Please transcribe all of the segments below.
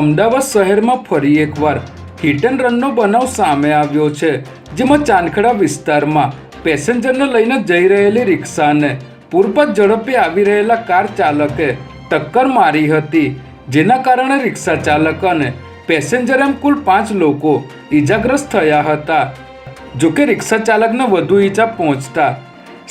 અમદાવાદ શહેરમાં ફરી એકવાર હિટ એન્ડ રનનો બનાવ સામે આવ્યો છે, જેમાં ચાંદખેડા વિસ્તારમાં પેસેન્જરને લઈને જઈ રહેલી રિક્ષાને પૂરપત ઝડપે આવી રહેલા કાર ચાલકે ટક્કર મારી હતી, જેના કારણે રિક્ષા ચાલક અને પેસેન્જર એમ કુલ પાંચ લોકો ઈજાગ્રસ્ત થયા હતા. જોકે રિક્ષા ચાલકને વધુ ઈજા પહોંચતા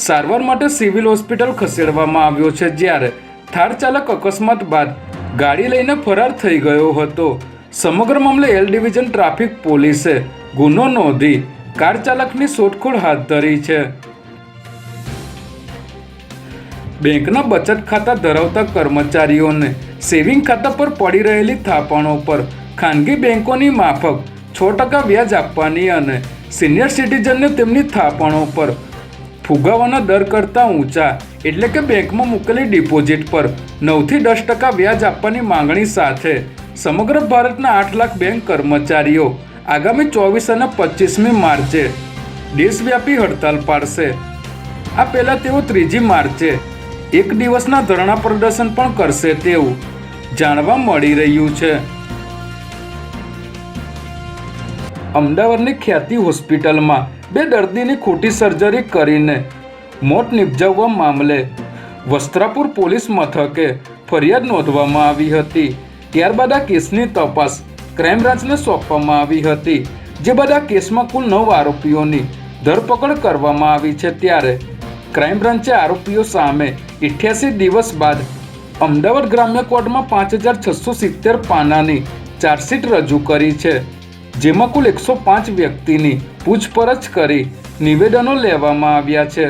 સારવાર માટે સિવિલ હોસ્પિટલ ખસેડવામાં આવ્યો છે, જ્યારે થાર ચાલક અકસ્માત બાદ ગાડી લઈને ફરાર થઈ ગયો હતો. સમગ્ર મામલે એલ ડિવિઝન ટ્રાફિક પોલીસે ગુનો નોંધી કાર ચાલકની શોધખોળ હાથ ધરી છે. બેંકના બચત ખાતા ધરાવતા કર્મચારીઓને સેવિંગ ખાતા પર પડી રહેલી થાપણો પર ખાનગી બેંકોની માફક છ ટકા વ્યાજ આપવાની અને સિનિયર સિટીઝનને તેમની થાપણો પર ફુગાવાના દર કરતાં ઊંચા, એટલે કે બેંકમાં મૂકેલી ડિપોઝિટ પર. નવથી દસ ટકા વ્યાજ આપવાની માંગણી સાથે સમગ્ર ભારતના આઠ લાખ બેંક કર્મચારીઓ આગામી ચોવીસ અને પચીસમી માર્ચે દેશવ્યાપી હડતાલ પાડશે. આ પહેલાં તેઓ ત્રીજી માર્ચે એક દિવસના ધરણા પ્રદર્શન પણ કરશે તેવું જાણવા મળી રહ્યું છે. અમદાવાદની ખ્યાતિ હોસ્પિટલમાં બે દર્દીની ખોટી સર્જરી કરીને મોત નિપજાવવા મામલે વસ્ત્રાપુર પોલીસ મથકે ફરિયાદ નોંધવામાં આવી હતી. ત્યારબાદ આ કેસની તપાસ ક્રાઇમ બ્રાન્ચને સોંપવામાં આવી હતી, જે આ કેસમાં કુલ નવ આરોપીઓની ધરપકડ કરવામાં આવી છે. ત્યારે ક્રાઇમ બ્રાન્ચે આરોપીઓ સામે ઇઠ્યાસી દિવસ બાદ અમદાવાદ ગ્રામ્ય કોર્ટમાં પાંચ હજાર છસો સિત્તેર પાનાની ચાર્જશીટ રજૂ કરી છે. જેમાં કુલ એકસો પાંચ વ્યક્તિની પૂછપરછ કરી નિવેદનો લેવામાં આવ્યા છે.